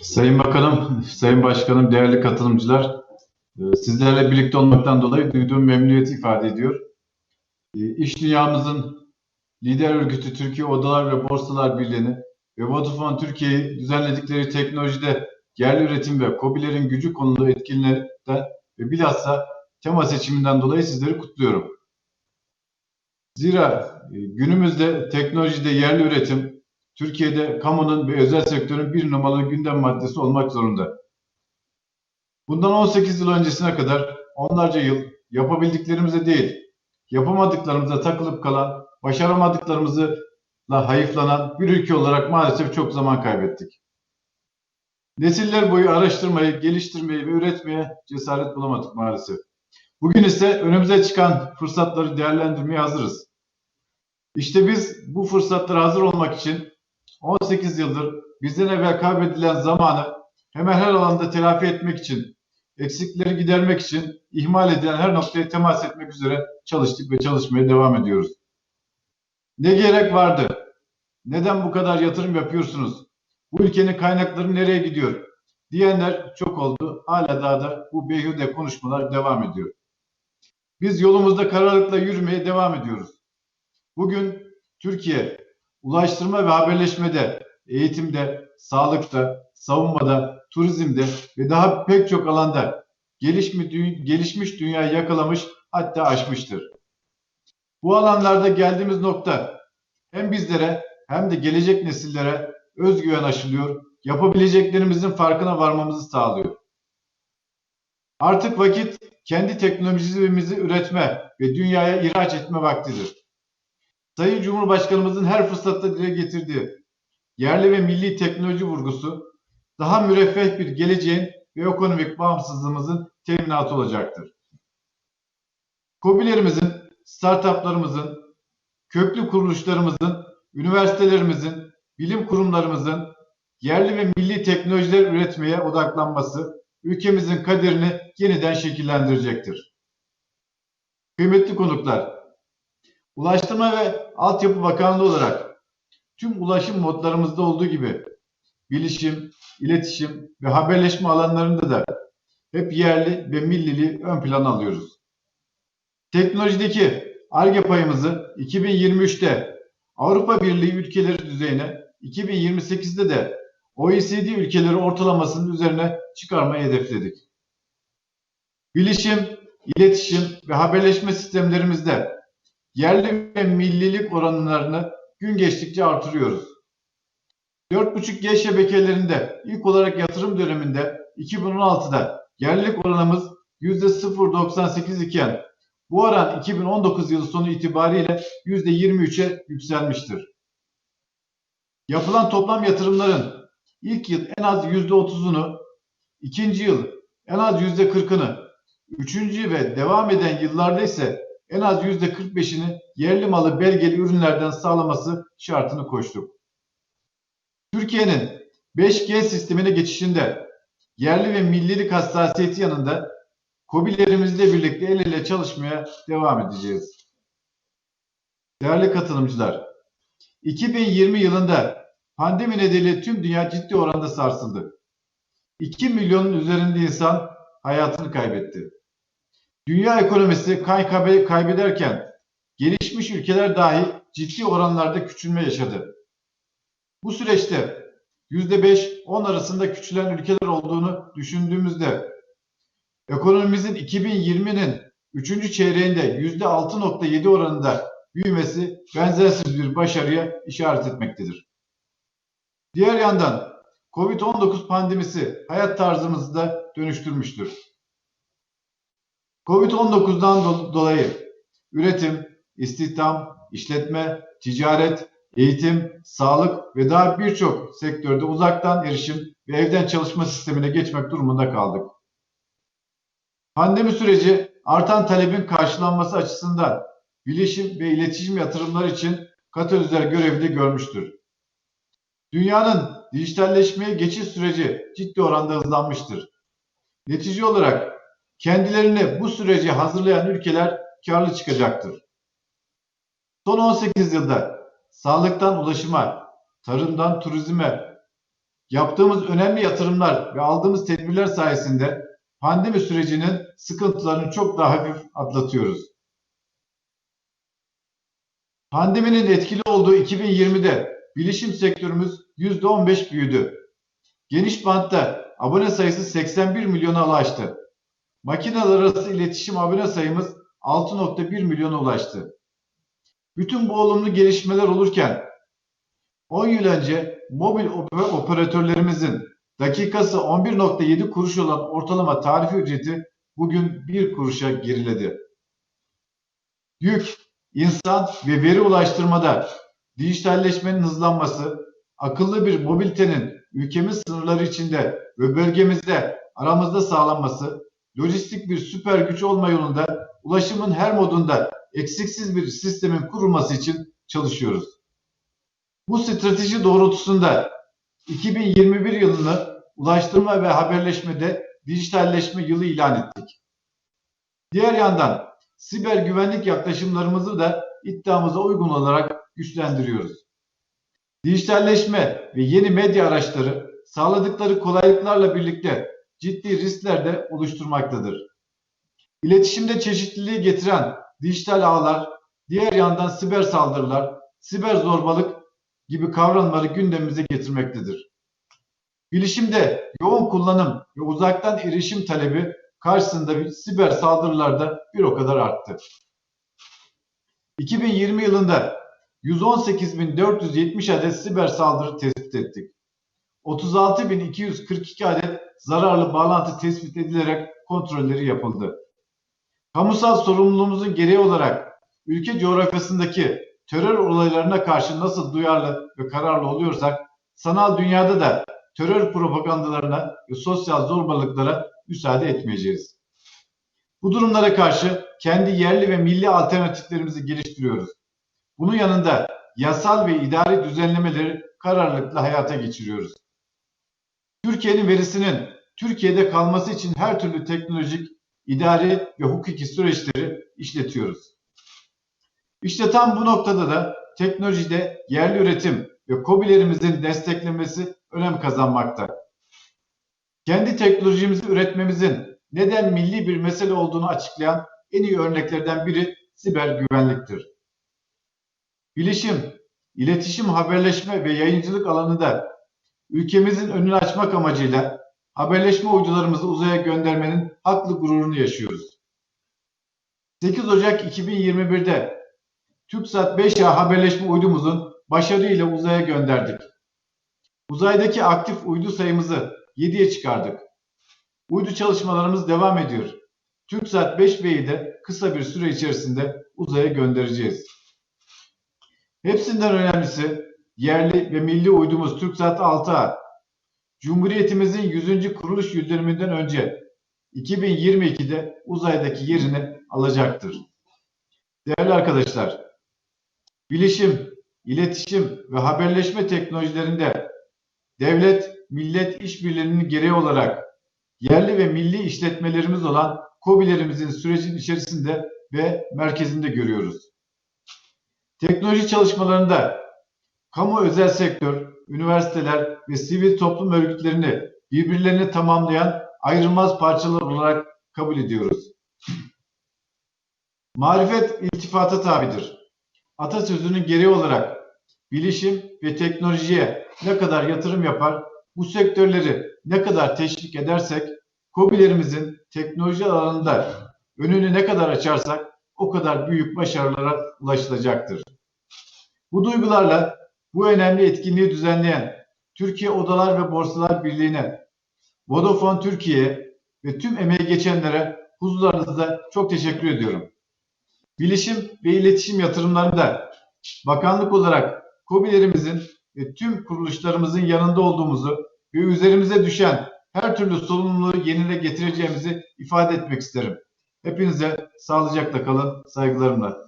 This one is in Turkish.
Sayın Bakanım, Sayın Başkanım, değerli katılımcılar, e, sizlerle birlikte olmaktan dolayı duyduğum memnuniyeti ifade ediyor. E, İş dünyamızın lider örgütü Türkiye Odalar ve Borsalar Birliği'ni ve Vodafone Türkiye'yi düzenledikleri teknolojide yerli üretim ve KOBİ'lerin gücü konulu etkinlikten ve bilhassa tema seçiminden dolayı sizleri kutluyorum. Zira e, günümüzde teknolojide yerli üretim Türkiye'de kamunun ve özel sektörün bir numaralı gündem maddesi olmak zorunda. Bundan 18 yıl öncesine kadar onlarca yıl yapabildiklerimize değil, yapamadıklarımıza takılıp kalan, başaramadıklarımızla hayıflanan bir ülke olarak maalesef çok zaman kaybettik. Nesiller boyu araştırmayı, geliştirmeyi ve üretmeye cesaret bulamadık maalesef. Bugün ise önümüze çıkan fırsatları değerlendirmeye hazırız. İşte biz bu fırsatlara hazır olmak için 18 yıldır bizden evvel kaybedilen zamanı hemen her alanda telafi etmek için, eksikleri gidermek için ihmal edilen her noktaya temas etmek üzere çalıştık ve çalışmaya devam ediyoruz. Ne gerek vardı? Neden bu kadar yatırım yapıyorsunuz? Bu ülkenin kaynakları nereye gidiyor? Diyenler çok oldu. Hala daha da bu beyhude konuşmalar devam ediyor. Biz yolumuzda kararlılıkla yürümeye devam ediyoruz. Bugün Türkiye ulaştırma ve haberleşmede, eğitimde, sağlıkta, savunmada, turizmde ve daha pek çok alanda gelişmiş, gelişmiş dünyayı yakalamış hatta aşmıştır. Bu alanlarda geldiğimiz nokta hem bizlere hem de gelecek nesillere özgüven aşılıyor, yapabileceklerimizin farkına varmamızı sağlıyor. Artık vakit kendi teknolojimizi üretme ve dünyaya ihraç etme vaktidir. Sayın Cumhurbaşkanımızın her fırsatta dile getirdiği yerli ve milli teknoloji vurgusu daha müreffeh bir geleceğin ve ekonomik bağımsızlığımızın teminatı olacaktır. KOBİ'lerimizin, startuplarımızın, köklü kuruluşlarımızın, üniversitelerimizin, bilim kurumlarımızın yerli ve milli teknolojiler üretmeye odaklanması ülkemizin kaderini yeniden şekillendirecektir. Kıymetli konuklar, Ulaştırma ve Altyapı Bakanlığı olarak tüm ulaşım modlarımızda olduğu gibi bilişim, iletişim ve haberleşme alanlarında da hep yerli ve milliliği ön plana alıyoruz. Teknolojideki ARGE payımızı 2023'te Avrupa Birliği ülkeleri düzeyine, 2028'de de OECD ülkeleri ortalamasının üzerine çıkarmayı hedefledik. Bilişim, iletişim ve haberleşme sistemlerimizde yerli ve millilik oranlarını gün geçtikçe artırıyoruz. 4.5G şebekelerinde ilk olarak yatırım döneminde 2016'da yerlilik oranımız %0.98 iken bu oran 2019 yılı sonu itibariyle %23'e yükselmiştir. Yapılan toplam yatırımların ilk yıl en az %30'unu, ikinci yıl en az %40'ını, üçüncü ve devam eden yıllarda ise en az yüzde 45'ini yerli malı belgeli ürünlerden sağlaması şartını koştuk. Türkiye'nin 5G sistemine geçişinde yerli ve millilik hassasiyeti yanında KOBİ'lerimizle birlikte el ele çalışmaya devam edeceğiz. Değerli katılımcılar, 2020 yılında pandemi nedeniyle tüm dünya ciddi oranda sarsıldı. 2 milyonun üzerinde insan hayatını kaybetti. Dünya ekonomisi kaybederken gelişmiş ülkeler dahi ciddi oranlarda küçülme yaşadı. Bu süreçte %5-10 arasında küçülen ülkeler olduğunu düşündüğümüzde ekonomimizin 2020'nin 3. çeyreğinde %6.7 oranında büyümesi benzersiz bir başarıya işaret etmektedir. Diğer yandan Covid-19 pandemisi hayat tarzımızı da dönüştürmüştür. Covid-19'dan do dolayı üretim, istihdam, işletme, ticaret, eğitim, sağlık ve daha birçok sektörde uzaktan erişim ve evden çalışma sistemine geçmek durumunda kaldık. Pandemi süreci artan talebin karşılanması açısından bilişim ve iletişim yatırımları için katalizör görevli görmüştür. Dünyanın dijitalleşmeye geçiş süreci ciddi oranda hızlanmıştır. Netice olarak kendilerini bu sürece hazırlayan ülkeler karlı çıkacaktır. Son 18 yılda sağlıktan ulaşıma, tarımdan turizme, Yaptığımız önemli yatırımlar ve aldığımız tedbirler sayesinde pandemi sürecinin sıkıntılarını çok daha hafif atlatıyoruz. Pandeminin etkili olduğu 2020'de bilişim sektörümüz %15 büyüdü. Geniş bantta abone sayısı 81 milyona ulaştı. Makineler arası iletişim abone sayımız 6.1 milyona ulaştı. Bütün bu olumlu gelişmeler olurken 10 yıl önce mobil op- operatörlerimizin dakikası 11.7 kuruş olan ortalama tarifi ücreti bugün 1 kuruşa geriledi. Yük, insan ve veri ulaştırmada dijitalleşmenin hızlanması, akıllı bir mobilitenin ülkemiz sınırları içinde ve bölgemizde aramızda sağlanması, lojistik bir süper güç olma yolunda ulaşımın her modunda eksiksiz bir sistemin kurulması için çalışıyoruz. Bu strateji doğrultusunda 2021 yılını ulaştırma ve haberleşmede dijitalleşme yılı ilan ettik. Diğer yandan siber güvenlik yaklaşımlarımızı da iddiamıza uygun olarak güçlendiriyoruz. Dijitalleşme ve yeni medya araçları sağladıkları kolaylıklarla birlikte ciddi riskler de oluşturmaktadır. İletişimde çeşitliliği getiren dijital ağlar, diğer yandan siber saldırılar, siber zorbalık gibi kavramları gündemimize getirmektedir. Bilişimde yoğun kullanım ve uzaktan erişim talebi karşısında siber saldırılarda bir o kadar arttı. 2020 yılında 118.470 adet siber saldırı tespit ettik. 36.242 adet zararlı bağlantı tespit edilerek kontrolleri yapıldı. Kamusal sorumluluğumuzun gereği olarak ülke coğrafyasındaki terör olaylarına karşı nasıl duyarlı ve kararlı oluyorsak, sanal dünyada da terör propagandalarına ve sosyal zorbalıklara müsaade etmeyeceğiz. Bu durumlara karşı kendi yerli ve milli alternatiflerimizi geliştiriyoruz. Bunun yanında yasal ve idari düzenlemeleri kararlılıkla hayata geçiriyoruz. Türkiye'nin verisinin Türkiye'de kalması için her türlü teknolojik, idari ve hukuki süreçleri işletiyoruz. İşte tam bu noktada da teknolojide yerli üretim ve KOBİ'lerimizin desteklenmesi önem kazanmakta. Kendi teknolojimizi üretmemizin neden milli bir mesele olduğunu açıklayan en iyi örneklerden biri siber güvenliktir. Bilişim, iletişim, haberleşme ve yayıncılık alanında ülkemizin önünü açmak amacıyla haberleşme uydularımızı uzaya göndermenin haklı gururunu yaşıyoruz. 8 Ocak 2021'de TürkSat 5A haberleşme uydumuzun başarıyla uzaya gönderdik. Uzaydaki aktif uydu sayımızı 7'ye çıkardık. Uydu çalışmalarımız devam ediyor. TürkSat 5B'yi de kısa bir süre içerisinde uzaya göndereceğiz. Hepsinden önemlisi yerli ve milli uydumuz TürkSat 6A Cumhuriyetimizin 100. kuruluş yıldönümünden önce 2022'de uzaydaki yerini alacaktır. Değerli arkadaşlar, bilişim, iletişim ve haberleşme teknolojilerinde devlet, millet işbirliğinin gereği olarak yerli ve milli işletmelerimiz olan KOBİ'lerimizin sürecin içerisinde ve merkezinde görüyoruz. Teknoloji çalışmalarında kamu özel sektör, üniversiteler ve sivil toplum örgütlerini birbirlerini tamamlayan ayrılmaz parçalar olarak kabul ediyoruz. Marifet iltifata tabidir. Atasözünün gereği olarak bilişim ve teknolojiye ne kadar yatırım yapar, bu sektörleri ne kadar teşvik edersek, KOBİ'lerimizin teknoloji alanında önünü ne kadar açarsak o kadar büyük başarılara ulaşılacaktır. Bu duygularla bu önemli etkinliği düzenleyen Türkiye Odalar ve Borsalar Birliği'ne, Vodafone Türkiye ve tüm emeği geçenlere huzurlarınızda çok teşekkür ediyorum. Bilişim ve iletişim yatırımlarında bakanlık olarak KOBİ'lerimizin ve tüm kuruluşlarımızın yanında olduğumuzu ve üzerimize düşen her türlü sorumluluğu yerine getireceğimizi ifade etmek isterim. Hepinize sağlıcakla kalın, saygılarımla.